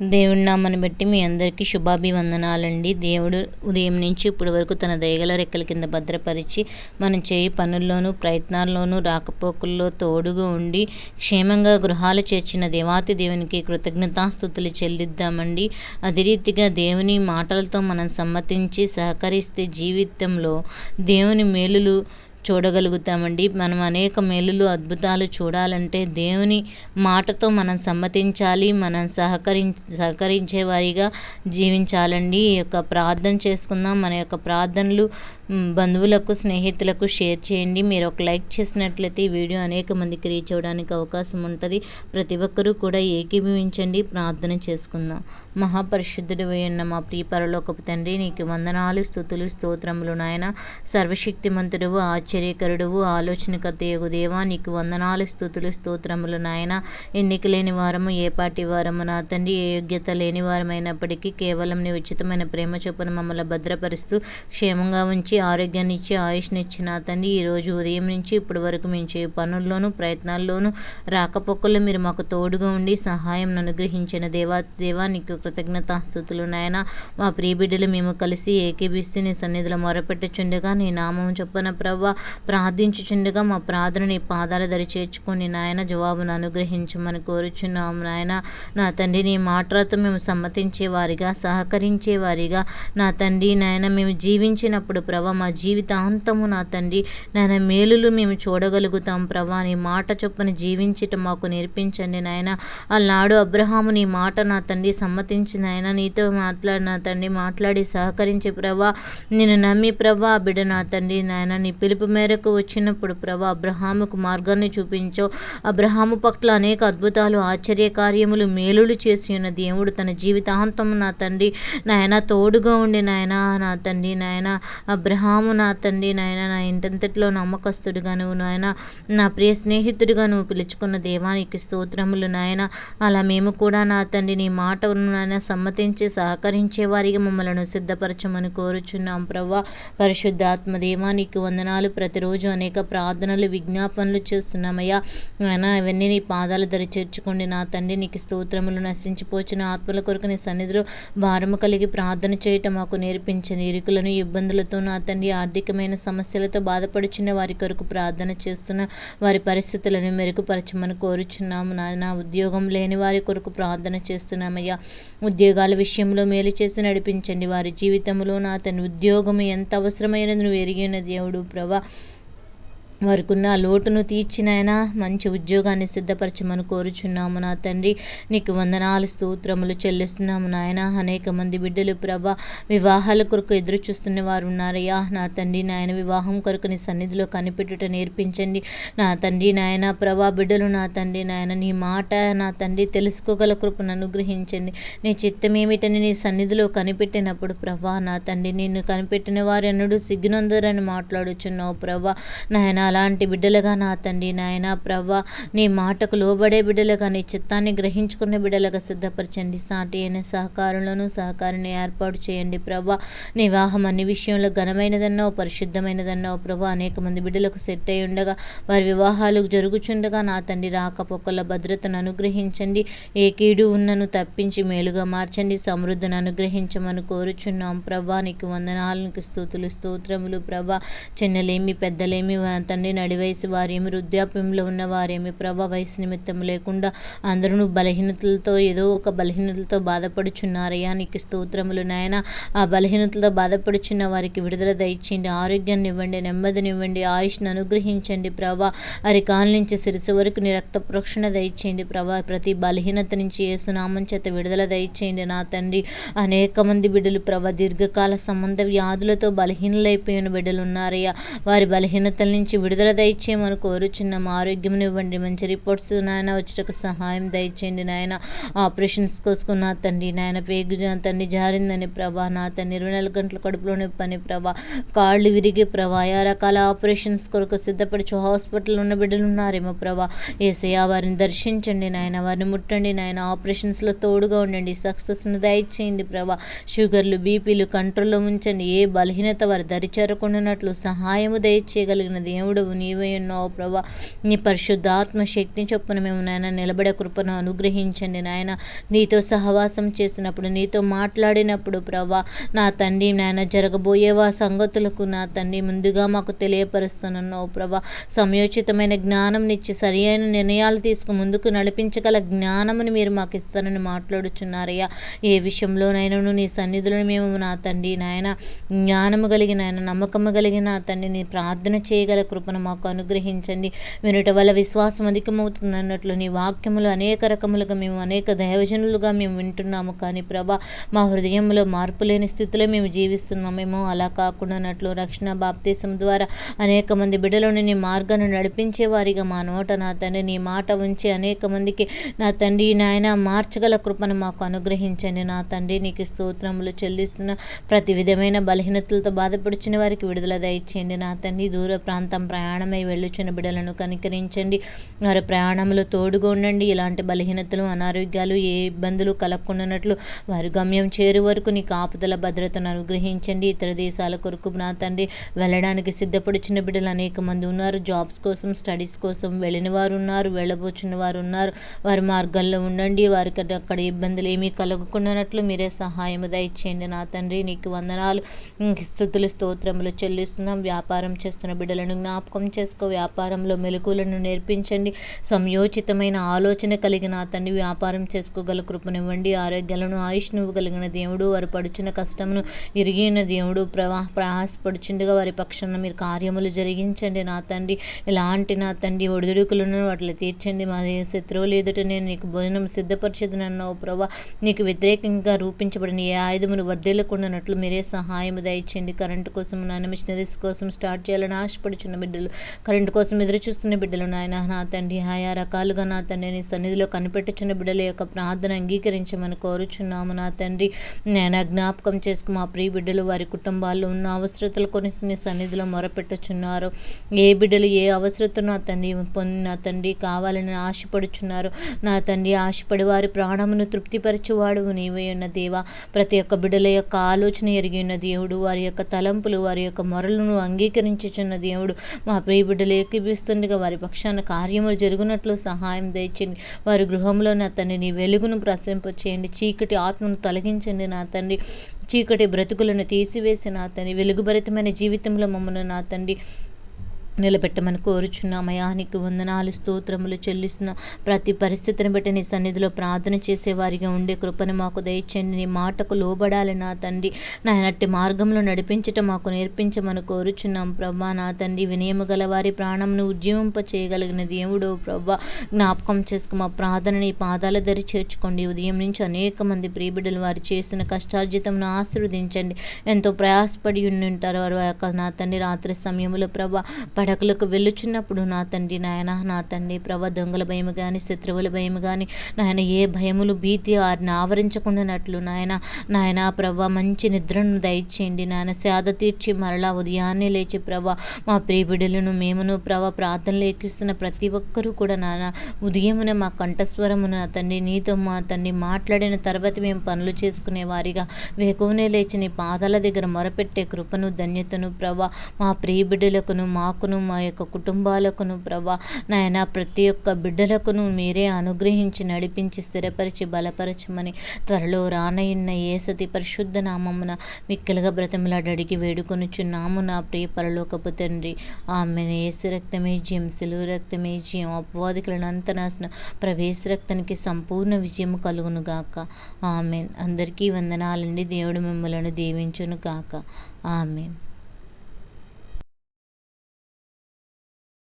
దేవుడి నామని బట్టి మీ అందరికీ శుభాభివందనాలండి. దేవుడు ఉదయం నుంచి ఇప్పటి వరకు తన దయగల రెక్కల కింద భద్రపరిచి మనం చేయి పనుల్లోనూ ప్రయత్నాల్లోనూ రాకపోకల్లో తోడుగా ఉండి క్షేమంగా గృహాలు చేర్చిన దేవాతి దేవునికి కృతజ్ఞతాస్థుతులు చెల్లిద్దామండి. అదే రీతిగా దేవుని మాటలతో మనం సమ్మతించి సహకరిస్తే జీవితంలో దేవుని మేలులు చూడగలుగుతామండి. మనం అనేక మేలులు అద్భుతాలు చూడాలంటే దేవుని మాటతో మనం సమ్మతించాలి. మనం సహకరి సహకరించే వారిగా జీవించాలండి. ఈ యొక్క ప్రార్థన చేసుకుందాం. మన యొక్క ప్రార్థనలు బంధువులకు స్నేహితులకు షేర్ చేయండి. మీరు ఒక లైక్ చేసినట్లయితే ఈ వీడియో అనేక మందికి రీచ్ అవ్వడానికి అవకాశం ఉంటుంది. ప్రతి ఒక్కరూ కూడా ఏకీభవించండి. ప్రార్థన చేసుకుందాం. మహాపరిశుద్ధుడు వేయన్న మా ప్రియపరలోకపు తండ్రి నీకు వందనాలు స్థుతులు స్తోత్రములు నాయన. సర్వశక్తిమంతుడువు ఆశ్చర్యకరుడువు ఆలోచనకర్త యగు దేవా నీకు వందనాలు స్థుతులు స్తోత్రములు నాయన. ఎన్నిక లేని వారము ఏ పాటి వారము నా తండ్రి? ఏ యోగ్యత లేని వారమైనప్పటికీ కేవలం నీ ఉచితమైన ప్రేమ చొప్పున మమ్మల్ని భద్రపరుస్తూ క్షేమంగా ఉంచి ఆరోగ్యాన్ని ఇచ్చి ఆయుష్నిచ్చి నా తండ్రి ఈరోజు ఉదయం నుంచి ఇప్పటి వరకు మేము చే పనుల్లోనూ ప్రయత్నాల్లోనూ రాకపోకల్లో మీరు మాకు తోడుగా ఉండి సహాయం అనుగ్రహించిన దేవా దేవా నీకు కృతజ్ఞతాస్థుతులు నాయన. మా ప్రియబిడ్డలు మేము కలిసి ఏకీభిస్తూ నీ సన్నిధిలో మొరపెట్టుచుండగా నీ నామం చొప్పున ప్రవ్వ ప్రార్థించుచుండగా మా ప్రార్థన నీ పాదాల దరి చేర్చుకొని నాయన జవాబును అనుగ్రహించమని కోరుచున్నాము నాయన. నా తండ్రి నీ మాటలతో మేము సమ్మతించేవారిగా వారిగా నా తండ్రి నాయన మేము జీవించినప్పుడు ప్రభా ప్రభా మా జీవితాంతము నా తండ్రి. నాయన మేలులు మేము చూడగలుగుతాం ప్రభా. నీ మాట చొప్పున జీవించటం మాకు నేర్పించండి నాయన. అలనాడు అబ్రహాము నీ మాట నా తండ్రి సమ్మతించిన ఆయన నీతో మాట్లాడిన తండ్రి మాట్లాడి సహకరించి ప్రభా నేను నమ్మి ప్రభా బిడ నా తండ్రి నాయన నీ పిలుపు మేరకు వచ్చినప్పుడు ప్రభా అబ్రహాముకు మార్గాన్ని చూపించో. అబ్రహాము పట్ల అనేక అద్భుతాలు ఆశ్చర్య కార్యములు మేలులు చేసి ఉన్న దేవుడు తన జీవితాంతం నా తండ్రి. నాయన తోడుగా ఉండి నాయన నా తండ్రి నాయన అబ్రహం హాము నా తండ్రి నాయన నా ఇంటంతటిలో నమ్మకస్తుడిగా నువ్వు నాయన నా ప్రియ స్నేహితుడిగా నువ్వు పిలుచుకున్న దేవానికి స్తోత్రములు నాయన. అలా మేము కూడా నా తండ్రి నీ మాటను నాయన. సమ్మతించి సహకరించే వారికి మమ్మలను సిద్ధపరచమని కోరుచున్నాం ప్రవ్వా. పరిశుద్ధాత్మ దేవానికి వందనాలు. ప్రతిరోజు అనేక ప్రార్థనలు విజ్ఞాపనలు చేస్తున్నామయ్యా. నాయన ఇవన్నీ నీ పాదాలు దరి చేర్చుకోండి. నా తండ్రి నీకు స్తోత్రములు నశించిపోచిన ఆత్మల కొరకు నీ సన్నిధిలో భారము కలిగి ప్రార్థన చేయటం మాకు నేర్పించని ఇరుకులను ఇబ్బందులతో నా తండ్రి ఆర్థికమైన సమస్యలతో బాధపడుచున్న వారి కొరకు ప్రార్థన చేస్తున్న వారి పరిస్థితులను మెరుగుపరచమని కోరుచున్నాము. నా ఉద్యోగం లేని వారి కొరకు ప్రార్థన చేస్తున్నామయ్యా. ఉద్యోగాల విషయంలో మేలు చేసి నడిపించండి. వారి జీవితంలో నా తన ఉద్యోగం ఎంత అవసరమైనది నువ్వు ఎరిగిన దేవుడు ప్రభా. వారికున్న లోటును తీర్చినైనా మంచి ఉద్యోగాన్ని సిద్ధపరచమని కోరుచున్నాము నా తండ్రి. నీకు వందనాలు స్తోత్రములు చెల్లిస్తున్నాము నాయన. అనేక మంది బిడ్డలు ప్రభ వివాహాల కొరకు ఎదురు చూస్తున్న వారు ఉన్నారయ్యా నా తండ్రి నాయన వివాహం కొరకు నీ సన్నిధిలో కనిపెట్టుట నేర్పించండి. నా తండ్రి నాయన ప్రభా బిడ్డలు నా తండ్రి నాయన నీ మాట నా తండ్రి తెలుసుకోగల కృపను అనుగ్రహించండి. నీ చిత్తమేమిటని నీ సన్నిధిలో కనిపెట్టినప్పుడు ప్రభా నా తండ్రి నిన్ను కనిపెట్టిన వారు ఎన్నడూ సిగ్గునందరని మాట్లాడుచున్నావు ప్రభా. నాయన అలాంటి బిడ్డలుగా నా తండ్రి నాయన ప్రవ్వ నీ మాటకు లోబడే బిడ్డలుగా నీ చిత్తాన్ని గ్రహించుకునే బిడ్డలుగా సిద్ధపరచండి. సాటి అయిన సహకారంలోనూ సహకారాన్ని ఏర్పాటు చేయండి ప్రభా నీ వివాహం అన్ని విషయంలో ఘనమైనదన్నో పరిశుద్ధమైనదన్నో ప్రభా అనేక మంది బిడ్డలకు సెట్ అయి ఉండగా వారి వివాహాలు జరుగుచుండగా నా తండ్రి రాకపోకల భద్రతను అనుగ్రహించండి. ఏ కీడు ఉన్నను తప్పించి మేలుగా మార్చండి. సమృద్ధిని అనుగ్రహించమని కోరుచున్నాం ప్రభా నీకు వందనాలకు స్థూతులు స్తోత్రములు ప్రభా చిన్నలేమి పెద్దలేమి తండ్రి నడివయసు వారేమి వృద్ధాప్యంలో ఉన్న వారేమి ప్రభా వయసు నిమిత్తం లేకుండా అందరూ బలహీనతలతో ఏదో ఒక బలహీనతలతో బాధపడుచున్నారయ్యా. నీకు స్తోత్రములు నాయన. ఆ బలహీనతలతో బాధపడుచున్న వారికి విడుదల దయచేయండి. ఆరోగ్యాన్ని ఇవ్వండి నెమ్మదినివ్వండి ఆయుష్ను అనుగ్రహించండి ప్రభా. అరికాల నుంచి శిరసు వరకు నీ రక్త ప్రోక్షణ దయచేయండి ప్రభా. ప్రతి బలహీనత నుంచి ఏసునామం చేత విడుదల దయచేయండి నా తండ్రి. అనేక మంది బిడ్డలు ప్రభా దీర్ఘకాల సంబంధ వ్యాధులతో బలహీనలైపోయిన బిడ్డలు ఉన్నారయ్యా. వారి బలహీనతల నుంచి విడుదల దయచేయమని కోరుచున్నాం ఆరోగ్యం ఇవ్వండి. మంచి రిపోర్ట్స్ నాయన వచ్చేటకు సహాయం దయచేయండి నాయన. ఆపరేషన్స్ కోసుకున్న తండ్రి నాయన పేగు తండ్రి జారిందని ప్రభా. నా తండ్రి ఇరవై నాలుగు గంటల కడుపులోనే పని ప్రభా. కాళ్ళు విరిగి ప్రభా. ఆయా రకాల ఆపరేషన్స్ కొరకు సిద్ధపడుచు హాస్పిటల్ ఉన్న బిడ్డలు ఉన్నారేమో ప్రభా. ఏసయ్య వారిని దర్శించండి నాయన. వారిని ముట్టండి నాయన. ఆపరేషన్స్లో తోడుగా ఉండండి. సక్సెస్ను దయచేయండి ప్రభా. షుగర్లు బీపీలు కంట్రోల్లో ఉంచండి. ఏ బలహీనత వారు దరిచేరకుండానట్లు సహాయము దయచేయగలిగిన దేవుడు దేవుడు నీవై ఉన్నావు ప్రభా. నీ పరిశుద్ధాత్మ శక్తి చొప్పున మేము నాయన నిలబడే కృపను అనుగ్రహించండి నాయన. నీతో సహవాసం చేసినప్పుడు నీతో మాట్లాడినప్పుడు ప్రభా నా తండ్రి నాయన జరగబోయేవా సంగతులకు నా తండ్రి ముందుగా మాకు తెలియపరుస్తున్నావు ప్రభా. సమయోచితమైన జ్ఞానం నిచ్చి సరి అయిన నిర్ణయాలు తీసుకు ముందుకు నడిపించగల జ్ఞానముని మీరు మాకు ఇస్తారని మాట్లాడుచున్నారయ్యా. ఏ విషయంలోనైనా నీ సన్నిధులను మేము నా తండ్రి నాయన జ్ఞానము కలిగిన ఆయన నమ్మకము కలిగిన తండ్రిని తండ్రి నీ ప్రార్థన చేయగల కృపను మాకు అనుగ్రహించండి. వినుట వల్ల విశ్వాసం అధికమవుతుంది అన్నట్లు నీ వాక్యములు అనేక రకములుగా మేము అనేక దైవజనులుగా మేము వింటున్నాము. కానీ ప్రభా మా హృదయంలో మార్పు లేని స్థితిలో మేము జీవిస్తున్నామేమో అలా కాకుండా కాకుండానట్లు రక్షణ బాప్తీసం ద్వారా అనేక మంది బిడ్డలను నీ మార్గాన్ని నడిపించే వారిగా మా నోట నా తండ్రి నీ మాట ఉంచి అనేక మందికి నా తండ్రి నాయన మార్చగల కృపను మాకు అనుగ్రహించండి. నా తండ్రి నీకు స్తోత్రములు చెల్లిస్తున్న ప్రతి విధమైన బలహీనతలతో బాధపడుచున్న వారికి విడుదల దయచేయండి. నా తండ్రి దూర ప్రాంతం ప్రయాణమై వెళ్ళుచున్న బిడలను కనికరించండి. వారి ప్రయాణంలో తోడుగా ఉండండి. ఇలాంటి బలహీనతలు అనారోగ్యాలు ఏ ఇబ్బందులు కలగకుండానట్లు వారి గమ్యం చేరు వరకు నీ కాపుదల భద్రతను అనుగ్రహించండి. ఇతర దేశాల కొరకు నా తండ్రి వెళ్ళడానికి సిద్ధపడుచున్న బిడ్డలు అనేక మంది ఉన్నారు. జాబ్స్ కోసం స్టడీస్ కోసం వెళ్ళిన వారు ఉన్నారు. వెళ్ళబోచున్న వారు ఉన్నారు. వారి మార్గాల్లో ఉండండి. వారికి అక్కడ ఇబ్బందులు ఏమీ కలగకుండానట్లు మీరే సహాయం దయచేయండి. నా తండ్రి నీకు వందనాలు. స్థుతులు స్తోత్రములు చెల్లిస్తున్నాం. వ్యాపారం చేస్తున్న బిడ్డలను జ్ఞాపకం చేసుకో. వ్యాపారంలో మెలకులను నేర్పించండి. సంయోచితమైన ఆలోచన కలిగిన అతన్ని వ్యాపారం చేసుకోగల కృపనివ్వండి. ఆరోగ్యాలను ఆయుష్ను కలిగిన దేవుడు వారు పడుచున్న కష్టమును ఇరిగిన దేవుడు ప్రవాహ ప్రయాసపడుచుండగా వారి పక్షాన మీరు కార్యములు జరిగించండి. నా తండ్రి ఇలాంటి నా తండ్రి ఒడిదుడుకులను వాటిని తీర్చండి. మా శత్రువులు ఎదుట నేను నీకు భోజనం సిద్ధపరిచేదనన్నావు ప్రభా నీకు వ్యతిరేకంగా రూపించబడిన ఏ ఆయుధమును వర్ధిల్లకుండానట్లు మీరే సహాయం దయచేయండి. కరెంటు కోసం నాన్న మిషనరీస్ కోసం స్టార్ట్ చేయాలని ఆశపడుచున్న బిడ్డలు. కరెంటు కోసం ఎదురు చూస్తున్న బిడ్డలు నాయన నా తండ్రి ఆయా రకాలుగా నా తండ్రి నీ సన్నిధిలో కనిపెట్టుచున్న బిడ్డల యొక్క ప్రార్థన అంగీకరించమని కోరుచున్నాము నా తండ్రి. నేను జ్ఞాపకం చేసుకు మా ప్రియ బిడ్డలు వారి కుటుంబాల్లో ఉన్న అవసరతలు కొని నీ సన్నిధిలో మొరపెట్టుచున్నారు. ఏ బిడ్డలు ఏ అవసరత నా తండ్రి పొంది నా తండ్రి కావాలని ఆశపడుచున్నారు. నా తండ్రి ఆశపడి వారి ప్రాణమును తృప్తిపరచువాడు నీవే ఉన్న దేవా. ప్రతి ఒక్క బిడ్డల యొక్క ఆలోచన ఎరిగి ఉన్న దేవుడు వారి యొక్క తలంపులు వారి యొక్క మొరలను అంగీకరించుచున్న దేవుడు. మా ప్రియ బిడ్డలు ఏకీపిస్తుండగా వారి పక్షాన కార్యములు జరుగునట్లు సహాయం దయచండి వారి గృహంలో నా తండ్రి నీ వెలుగును ప్రసరింపచేయండి. చీకటి ఆత్మను తొలగించండి నా తండ్రి. చీకటి బ్రతుకులను తీసివేసి నా తండ్రి. వెలుగుభరితమైన జీవితంలో మమ్మల్ని నా తండ్రి నిలబెట్టమని కోరుచున్నామయ్యా. నీకు వందనాలు స్తోత్రములు చెల్లిస్తున్న. ప్రతి పరిస్థితిని బట్టి నీ సన్నిధిలో ప్రార్థన చేసేవారిగా ఉండే కృపను మాకు దయచేయండి. నీ మాటకు లోబడాలి నా తండ్రి. నాయనట్టి మార్గంలో నడిపించటం మాకు నేర్పించమని కోరుచున్నాం. ప్రభా నా తండ్రి వినయము గల వారి ప్రాణంను ఉద్యమింప చేయగలిగిన దేవుడో ప్రభా జ్ఞాపకం చేసుకు మా ప్రార్థనని పాదాల దరి చేర్చుకోండి. ఉదయం నుంచి అనేక మంది ప్రియబిడ్డలు వారు చేసిన కష్టార్జితంను ఆశీర్వదించండి. ఎంతో ప్రయాసపడి ఉండి ఉంటారు వారు నా తండ్రి రాత్రి సమయంలో ప్రభా పడకలకు వెళ్ళుచున్నప్పుడు నా తండ్రి నాయన నా తండ్రి ప్రభ దొంగల భయం కానీ శత్రువుల భయం కానీ నాయన ఏ భయములు భీతి వారిని ఆవరించకుండానట్లు నాయన నాయన ప్రభ మంచి నిద్రను దయచేయండి నాయన. సేద తీర్చి మరలా ఉదయాన్నే లేచి ప్రభ మా ప్రియబిడులను మేమును ప్రభ ప్రార్థనలు ఎక్కిస్తున్న ప్రతి ఒక్కరూ కూడా నాన్న ఉదయమున మా కంఠస్వరమున నా తండ్రి నీతో మా తండ్రి మాట్లాడిన తర్వాత మేము పనులు చేసుకునే వారిగా వేకువనే లేచి నీ పాదాల దగ్గర మొరపెట్టే కృపను ధన్యతను ప్రభ మా ప్రియబిడ్డలకును మాకు బిడ్డలకును మా యొక్క కుటుంబాలకును ప్రభా. నాయన ప్రతి ఒక్క బిడ్డలకును మీరే అనుగ్రహించి నడిపించి స్థిరపరిచి బలపరచమని త్వరలో రానయున్న ఏసతి పరిశుద్ధ నామమున మిక్కలుగా బ్రతములాడడిగి వేడుకొనుచున్నాము నా ప్రియ పరలోకపు తండ్రి. ఆమె ఏసు రక్తమే జయం సెలువు రక్తమే జయం. అపవాదికులను అంతనాశన ప్రవేశ రక్తానికి సంపూర్ణ విజయం కలుగును గాక. ఆమెన్. అందరికీ వందనాలండి. దేవుడు మిమ్మలను దీవించును గాక. ఆమెన్.